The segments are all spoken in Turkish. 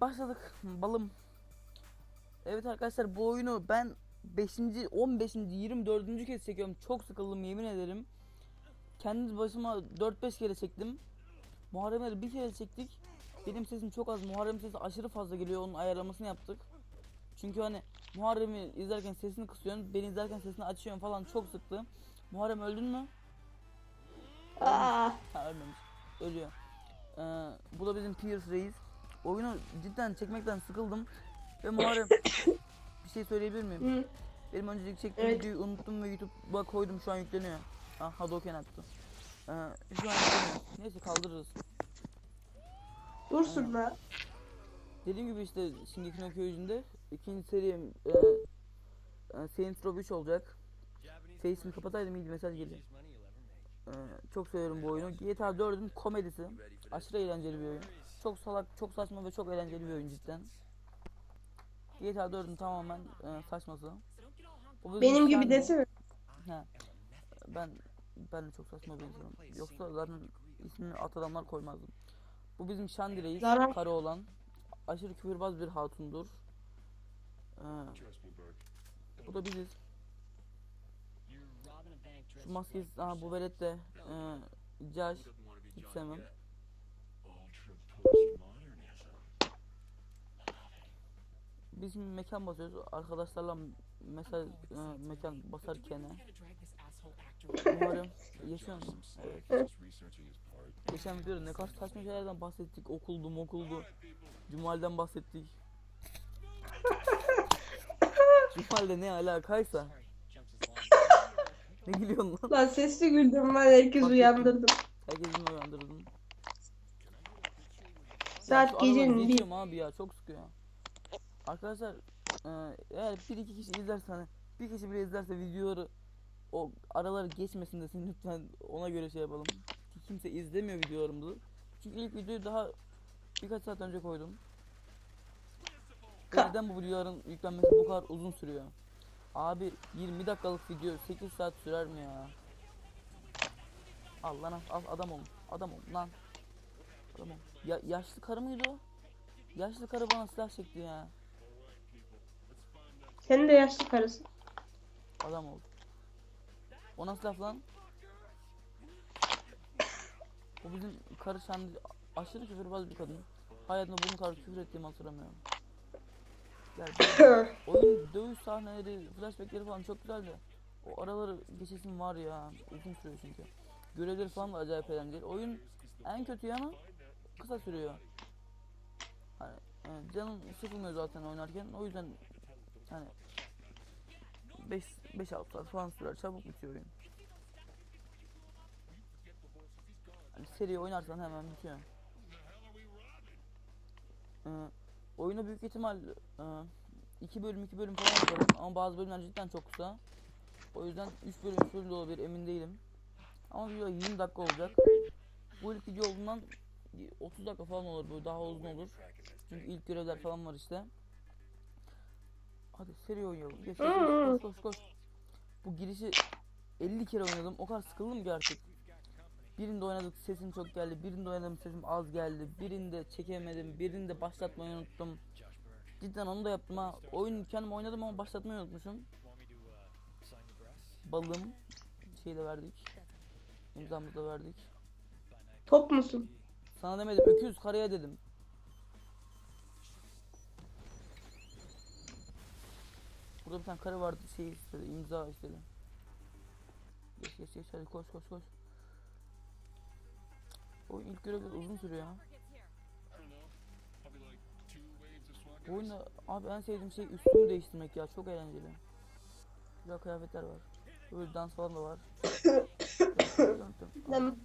başladık balım. Evet arkadaşlar bu oyunu ben 5. 15. 24. kez çekiyorum. Çok sıkıldım yemin ederim. Kendi başıma 4-5 kere çektim. Muharremleri bir kere çektik. Benim sesim çok az. Muharrem sesi aşırı fazla geliyor. Onun ayarlamasını yaptık. Çünkü hani Muharrem'i izlerken sesini kısıyorsun. Beni izlerken sesini açıyorsun falan çok sıktı. Muharrem öldün mü? Aa, Ha ölmemiş. Ölüyor. Ee, bu da bizim Pierce Reis. Oyunu cidden çekmekten sıkıldım. Ve Muharrem bir şey söyleyebilir miyim? hı. Benim önceki çektiğim Evet. videoyu unuttum ve YouTube'a koydum şu an yükleniyor. Ah Hadoken attı. Ee, şu an yükleniyor. Neyse kaldırırız. Dursun la. Dediğim gibi işte Shingeki no Kyojin'de ikinci serim e, e, Saints Row 3 olacak. Face'imi kapataydım iyiydi mesaj geliyor. Ee, çok seviyorum bu oyunu. GTA 4'ün komedisi. Aşırı eğlenceli bir oyun. Çok salak, çok saçma ve çok eğlenceli bir oyun cidden. GTA 4'ün tamamen e, saçması. Bu Benim gibi desene. He. Ben ben de çok saçma bir insanım. Yoksa zaten ismini at adamlar koymazdım. Bu bizim Shandy Reis, Zarar- karı olan. Aşırı küfürbaz bir hatundur. Ee, bu da biziz. Şu maskesi, aha bu velet de e, Josh hiç sevmem. Biz mekan basıyoruz. Arkadaşlarla mesela e, mekan basarken umarım yaşıyor musun? Evet. Geçen videoda ne kadar saçma şeylerden bahsettik. Okuldu okuldu. Cumal'den bahsettik. Cumal'de ne alakaysa. ne gülüyorsun lan? Lan sesli güldüm ben herkes Bak, uyandırdım. Herkesin uyandırdın. Saat gecenin bir. abi ya çok sıkıyor. Arkadaşlar e, eğer bir iki kişi izlerse hani bir kişi bile izlerse videoları o araları geçmesin desin lütfen ona göre şey yapalım. Kimse izlemiyor videolarımızı. Çünkü ilk videoyu daha birkaç saat önce koydum. Neden bu videoların yüklenmesi bu kadar uzun sürüyor? Abi 20 dakikalık video 8 saat sürer mi ya? Al lan al, al adam ol. Adam ol lan. Adam ol. Ya, yaşlı karı mıydı o? Yaşlı karı bana silah çekti ya. Senin de yaşlı karısın. Adam oldu. O nasıl laf lan? O bizim karı şanlı aşırı küfürbaz bir kadın. Hayatımda bunun kadar küfür ettiğimi hatırlamıyorum. Yani oyun dövüş sahneleri, flashbackleri falan çok güzeldi. O araları geçesim var ya. Uzun sürüyor çünkü. Görevleri falan da acayip eğlenceli. Oyun en kötü yanı kısa sürüyor. Hani e, canım sıkılmıyor zaten oynarken. O yüzden hani 5 5 6 saat falan sürer. Çabuk bitiyor oyun. Hani seri oynarsan hemen bitiyor. Ee, oyunu büyük ihtimal 2 bölüm 2 bölüm falan yaparım ama bazı bölümler cidden çok kısa. O yüzden 3 bölüm 3 bölüm de olabilir emin değilim. Ama video 20 dakika olacak. Bu ilk video olduğundan 30 dakika falan olur bu daha uzun olur. Çünkü ilk görevler falan var işte. Hadi seri oynayalım. Geç, geç, koş, koş, koş. Bu girişi 50 kere oynadım. O kadar sıkıldım ki artık. Birinde oynadık sesim çok geldi. Birinde oynadım sesim az geldi. Birinde çekemedim. Birinde başlatmayı unuttum. Cidden onu da yaptım ha. Oyun kendim oynadım ama başlatmayı unutmuşum. Balım. Şeyi de verdik. İmzamızı da verdik. Top musun? Sana demedim öküz karıya dedim. Burada bir tane karı vardı şey istedi imza istedi. Geç geç geç hadi koş koş koş. O ilk görev biraz uzun sürüyor ya. Bu oyunda abi en sevdiğim şey üstümü değiştirmek ya çok eğlenceli. Güzel kıyafetler var. Böyle dans falan da var. Tamam.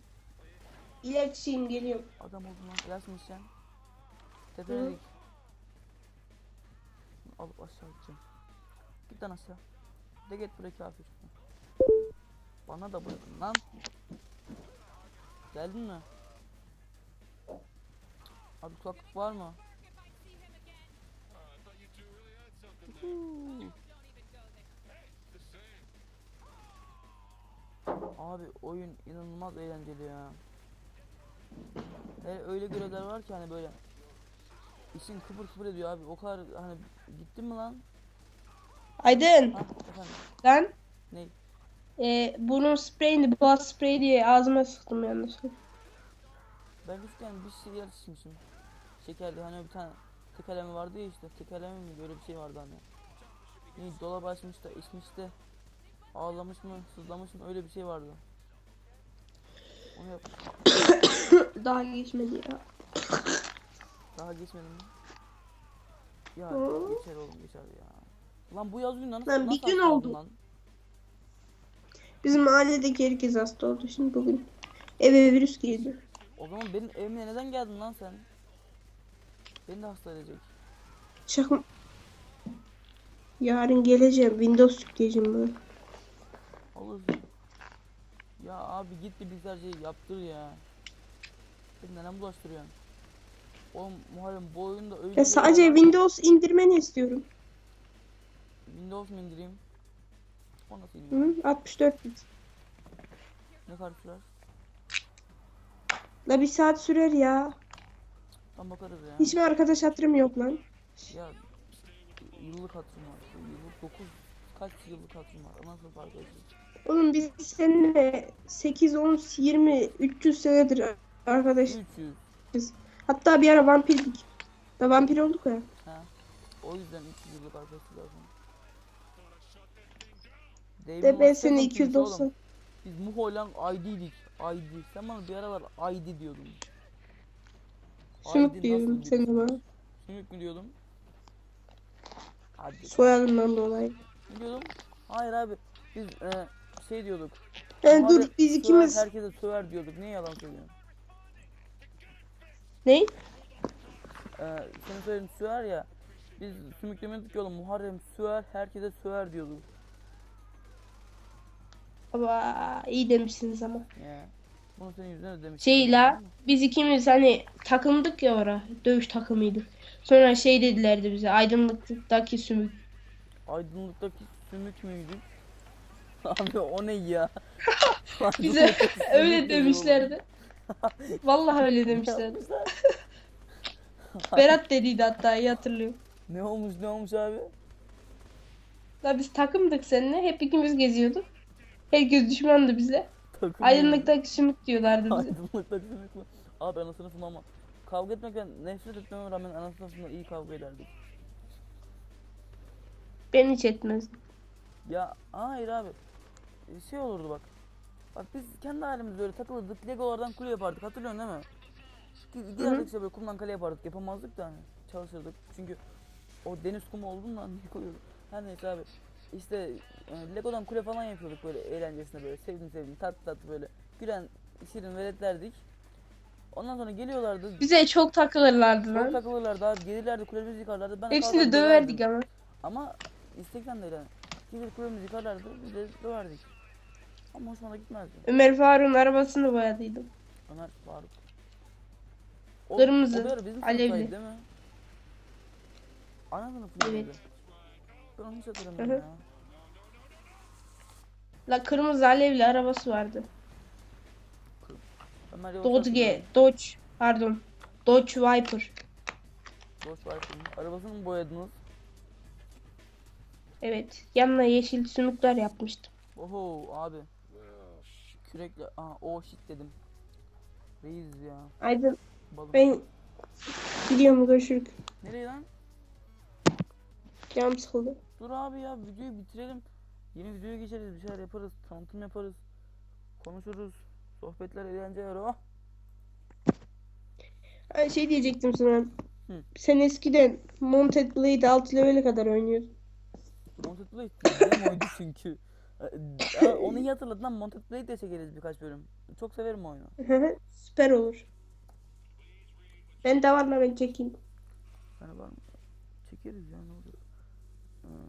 İletişim geliyor. Adam oldum lan. Tepene Hı. dik. Alıp aşağı gideceğim. Git lan aşağı. De git buraya kafir. Bana da bırakın lan. Geldin mi? Abi kulaklık var mı? Abi oyun inanılmaz eğlenceli ya. Hele öyle görevler var ki hani böyle İçin kıpır kıpır ediyor abi. O kadar hani gittin mi lan? Aydın efendim. lan. Ne? Ee, bunun spreyini boğaz spreyi diye ağzıma sıktım yanlışlıkla. Ben küçükken bir şeyler içmişim. Şekerli hani bir tane tekerleme vardı ya işte. Tekerleme mi böyle bir şey vardı hani. Ne dolap açmış da içmiş de ağlamış mı sızlamış mı öyle bir şey vardı. Onu yap. Daha geçmedi ya. Daha geçmedi mi? Ya Hı? geçer oğlum geçer ya. Lan bu yaz günü nasıl, Lan bir gün oldu. Lan? Bizim mahalledeki herkes hasta oldu şimdi bugün. Eve virüs girdi. O zaman benim evime neden geldin lan sen? Beni de hasta edecek. Şaka. Yarın geleceğim. Windows yükleyeceğim böyle. Olur. Ya abi git bir bilgisayarcıyı yaptır ya. Beni neden bulaştırıyorsun? Oğlum Muharrem bu oyunda öyle Ya sadece. Windows indirmeni istiyorum. Windows mu indireyim? O nasıl iniyor? Hı? 64 bit. Ne kadar sürer? La bir saat sürer ya. Tam bakarız ya. Hiç mi arkadaş hatırım yok lan? Ya yıllık hatırım var. Yıllık 9 kaç yıllık hatırım var. Ondan sonra fark edeceğiz. Oğlum biz seninle 8, 10, 20, 300 senedir arkadaş. 300. Hatta bir ara vampirdik. Da vampir olduk ya. Ha. O yüzden 300 yıllık arkadaşlık lazım. De ben seni Second kimse oğlum. 290. Biz Muho'yla ID'dik. ID. Sen bana bir aralar ID diyordun. Sümük diyorum bir- sen de bana. Sümük mü diyordum? Hadi. Soyadından dolayı. Ne diyordum? Hayır abi. Biz e, şey diyorduk. Muharrem dur biz söver, ikimiz. herkese söver diyorduk. Niye yalan söylüyorsun? Ne? Ee, senin söylediğin söver ya. Biz sümük demiyorduk ki oğlum. Muharrem söver, herkese söver diyorduk. Ama iyi demişsiniz ama. Ya. Bunu senin yüzünden ödemiş. Şey la biz ikimiz hani takımdık ya ora. Dövüş takımıydık. Sonra şey dedilerdi bize aydınlıktaki sümük. Aydınlıktaki sümük müydü? Abi o ne ya? Bize öyle demişlerdi. Vallahi öyle demişlerdi. Berat dediydi hatta iyi hatırlıyorum. Ne olmuş ne olmuş abi? La biz takımdık seninle. Hep ikimiz geziyorduk. Herkes düşmandı bize. Takım Aydınlıktaki sümük diyorlardı bize. Aydınlıktaki sümük mü? Abi ana sınıfında ama kavga etmekten nefret etmeme rağmen ana sınıfında iyi kavga ederdik. Ben hiç etmezdim. Ya hayır abi. Şey olurdu bak. Bak biz kendi halimizde öyle takılırdık. Legolardan kule yapardık. Hatırlıyorsun değil mi? Gi- Giderdik işte böyle kumdan kale yapardık. Yapamazdık da hani. Çalışırdık. Çünkü o deniz kumu olduğundan ne koyuyorduk. Her neyse abi. İşte e, Lego'dan kule falan yapıyorduk böyle eğlencesine böyle. Sevdim sevdim tatlı tatlı böyle. Gülen şirin veletlerdik. Ondan sonra geliyorlardı. Bize çok takılırlardı Çok lan. takılırlardı abi. Gelirlerdi kulemizi yıkarlardı. Ben Hepsini de döverdik ama. ama istekten değil yani. Gelir kulemizi yıkarlardı. Biz de döverdik. Ama hoşuma da gitmezdi. Ömer Faruk'un arabasını boyadıydım. Ömer Faruk. O, Kırmızı, o bir ara bizim alevli. sınıftaydı değil mi? Ana sınıfında Evet. Hı hı. ya. La kırmızı alevli arabası vardı. Ömer Dodge, Dodge, pardon. Dodge Viper. Dodge Viper'ın arabasını mı boyadınız? Evet. Yanına yeşil sümükler yapmıştım. Oho abi. Kürekle, aa o shit dedim. Reis ya. Aydın Balım. ben gidiyorum görüşürük. Nereye lan? Canım sıkıldı. Dur abi ya videoyu bitirelim. Yeni videoya geçeriz bir şeyler yaparız. Tanıtım yaparız. Konuşuruz. Sohbetler eğlenceler oh. Ay, şey diyecektim sana. Hı. Sen eskiden Mounted Blade 6 level'e kadar oynuyordun. Monted Blade benim oydu çünkü. Ee, aa, onu iyi hatırladın lan Monted Blade de çekeriz birkaç bölüm. Çok severim oyunu. Süper olur. Ben de var la ben çekeyim. Yani var mı? Çekeriz ya ne olur.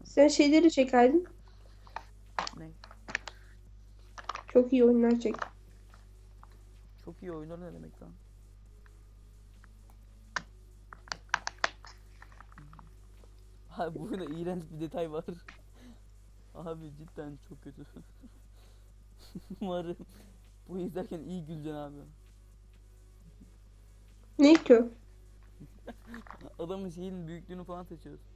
Sen şeyleri çek Aydın. Ne? Çok iyi oyunlar çek. Çok iyi oyunlar ne demek lan? Abi bu oyunda iğrenç bir detay var. Abi cidden çok kötü. Umarım bu izlerken iyi güleceksin abi. Ne ki? Adamın şeyin büyüklüğünü falan seçiyoruz.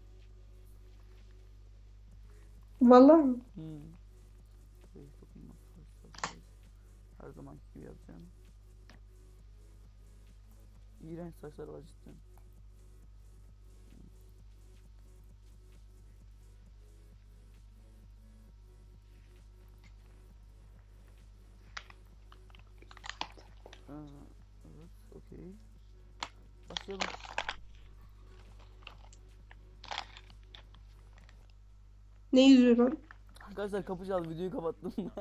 Vallahi? Hmm. Her zamanki gibi yapacağım. İğrenç saçlar var cidden. Evet, okey. Başlayalım. Ne lan? Arkadaşlar kapı çaldı videoyu kapattım.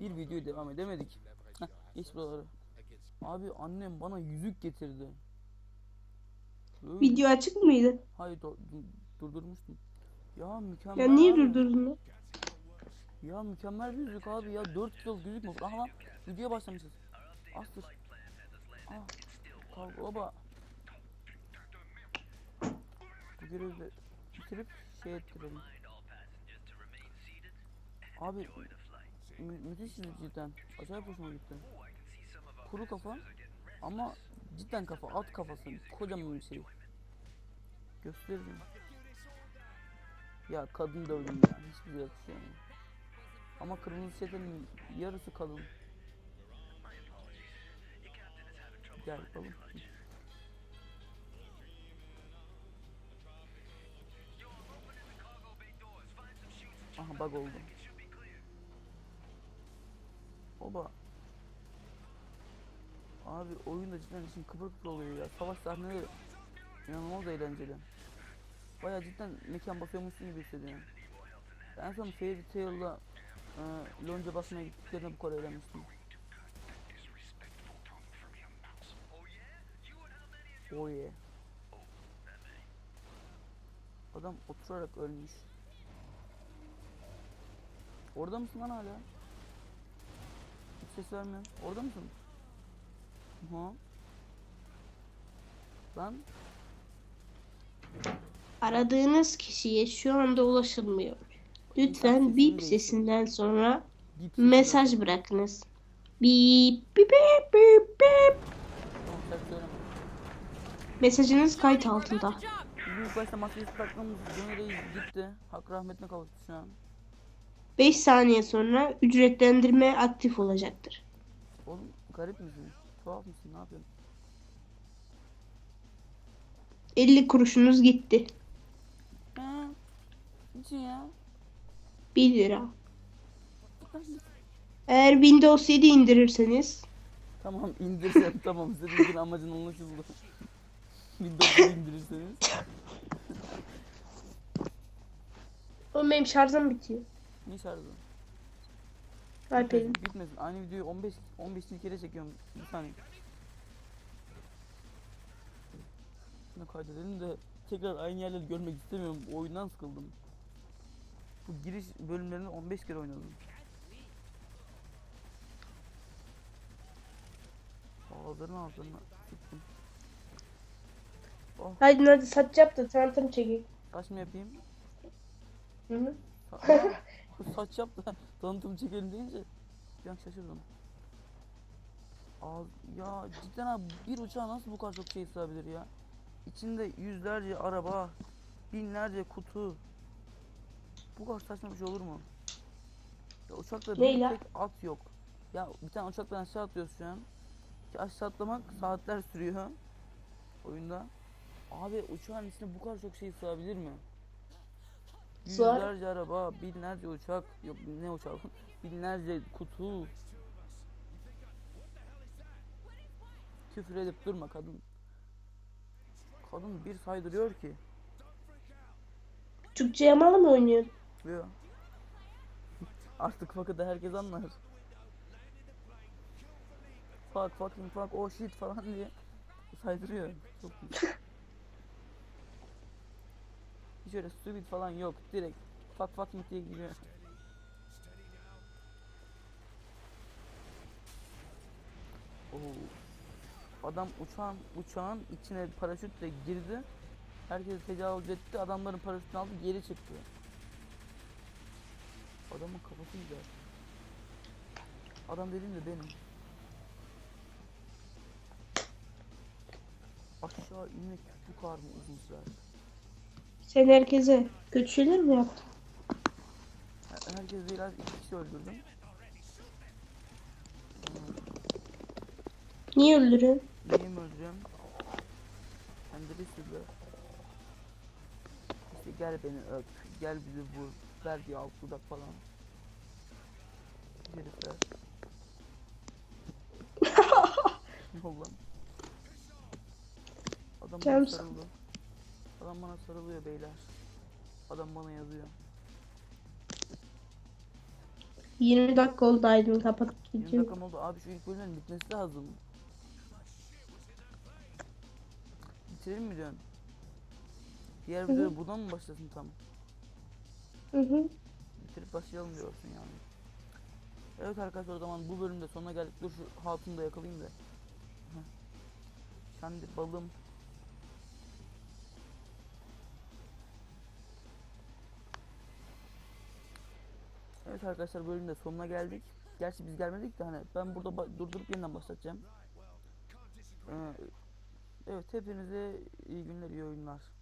Bir video devam edemedik. Heh, geç buraları. Abi annem bana yüzük getirdi. Video açık mıydı? Hayır dur- dur- durdurmuştum. Ya mükemmel. Ya niye abi. durdurdun? Ya mükemmel bir yüzük abi ya 4 kiloluk yüzük mü? Aha lan videoya başlamışız. Astır. Ah. Kalk baba. De bitirip şey ettirelim. Abi mü müthiş yüzük cidden. Acayip hoşuma gitti. Kuru kafa ama cidden kafa at kafası kocaman bir şey. Gösteririm. Ya kadın dövdüm ya. Hiçbir şey yakışıyor mu? Ama kırmızı çetenin yarısı kadın. Gel bakalım. Aha bug oldu. Oba. Abi oyunda cidden için kıpır kıpır oluyor ya. Savaş sahneleri inanılmaz eğlenceli. Baya cidden mekan basıyormuşsun gibi hissediyorum. En son Fairy Tail'la e, lonca basmaya gittiklerinde bu kadar eğlenmiştim. Oh yeah. Adam oturarak ölmüş. Orada mısın lan hala? Hiç ses vermiyorsun. Orada mısın? Ha? Lan Aradığınız kişiye şu anda ulaşılmıyor. Lütfen bip sesinden sonra bip sesi mesaj yok. bırakınız. Bip bip bip bip bip. Mesajınız kayıt altında. İlk başta taktığımız Johnny Reis gitti. Hak rahmetine kavuştu şu an. 5 saniye sonra ücretlendirme aktif olacaktır. Oğlum garip misin? Tuhaf mısın? Ne yapıyorsun? 50 kuruşunuz gitti. He? Niçin ya? 1 lira. Eğer Windows 7 indirirseniz Tamam indirsem tamam sizin amacın anlaşıldı. Windows'u indirirseniz. o benim şarjım bitiyor. Ne şarjı? iPad'im. Bitmesin. Aynı videoyu 15 15 kere çekiyorum. Bir saniye. Ne kaydedelim de tekrar aynı yerleri görmek istemiyorum. Bu oyundan sıkıldım. Bu giriş bölümlerini 15 kere oynadım. Ağzlarını ağzlarına sıktım. Oh, Haydi hadi saç yap da tanıtım çekeyim. taş mı yapayım? Hı hı. Saç yap da tanıtım çekelim deyince bir an şaşırdım. Aa, ya cidden abi bir uçağa nasıl bu kadar çok şey sığabilir ya? İçinde yüzlerce araba, binlerce kutu. Bu kadar saçma bir şey olur mu? Ya uçakta bir tek at yok. Ya bir tane uçaktan aşağı atlıyoruz şu an. Ki aşağı atlamak saatler sürüyor oyunda. Abi uçağın içine bu kadar çok şey sığabilir mi? Yüzlerce araba, binlerce uçak, yok ne uçak, binlerce kutu. Küfür edip durma kadın. Kadın bir saydırıyor ki. Türkçe yamalı mı oynuyorsun? Diyor. Artık fakıda herkes anlar. Fuck fucking fuck oh shit falan diye saydırıyor. Çok. Hiç stupid falan yok. Direkt fuck fucking diye giriyor. Oo. Adam uçağın uçağın içine paraşütle girdi. Herkes tecavüz etti. Adamların paraşütünü aldı geri çıktı. Adamın kafası güzel. Adam dediğim de benim. aşağı inmek kadar mı uzun sürer? Sen herkese kötü şeyler mi yaptın? Her- Herkes değil az iki kişi öldürdüm. Niye öldürüyorsun? Niye mi öldürüyorum? Hem de bir sürü. İşte gel beni öp, gel bizi vur, ver bir alt dudak falan. Herifler. ne oldu lan? Adam Canım sarıldı. Adam bana sarılıyor beyler. Adam bana yazıyor. 20 dakika oldu Aydın kapat 20 videoyu. dakikam oldu. Abi şu ilk bölümün bitmesi lazım. Bitirelim mi diyorsun? Diğer hı. buradan mı başlasın tam? Hı hı. Bitirip başlayalım diyorsun yani. Evet arkadaşlar o zaman bu bölümde sonuna geldik. Dur şu hatunu da yakalayayım da. Heh. Şimdi balım. Evet arkadaşlar bölümde sonuna geldik. Gerçi biz gelmedik de hani ben burada durdurup yeniden başlatacağım. Ee, evet hepinize iyi günler iyi oyunlar.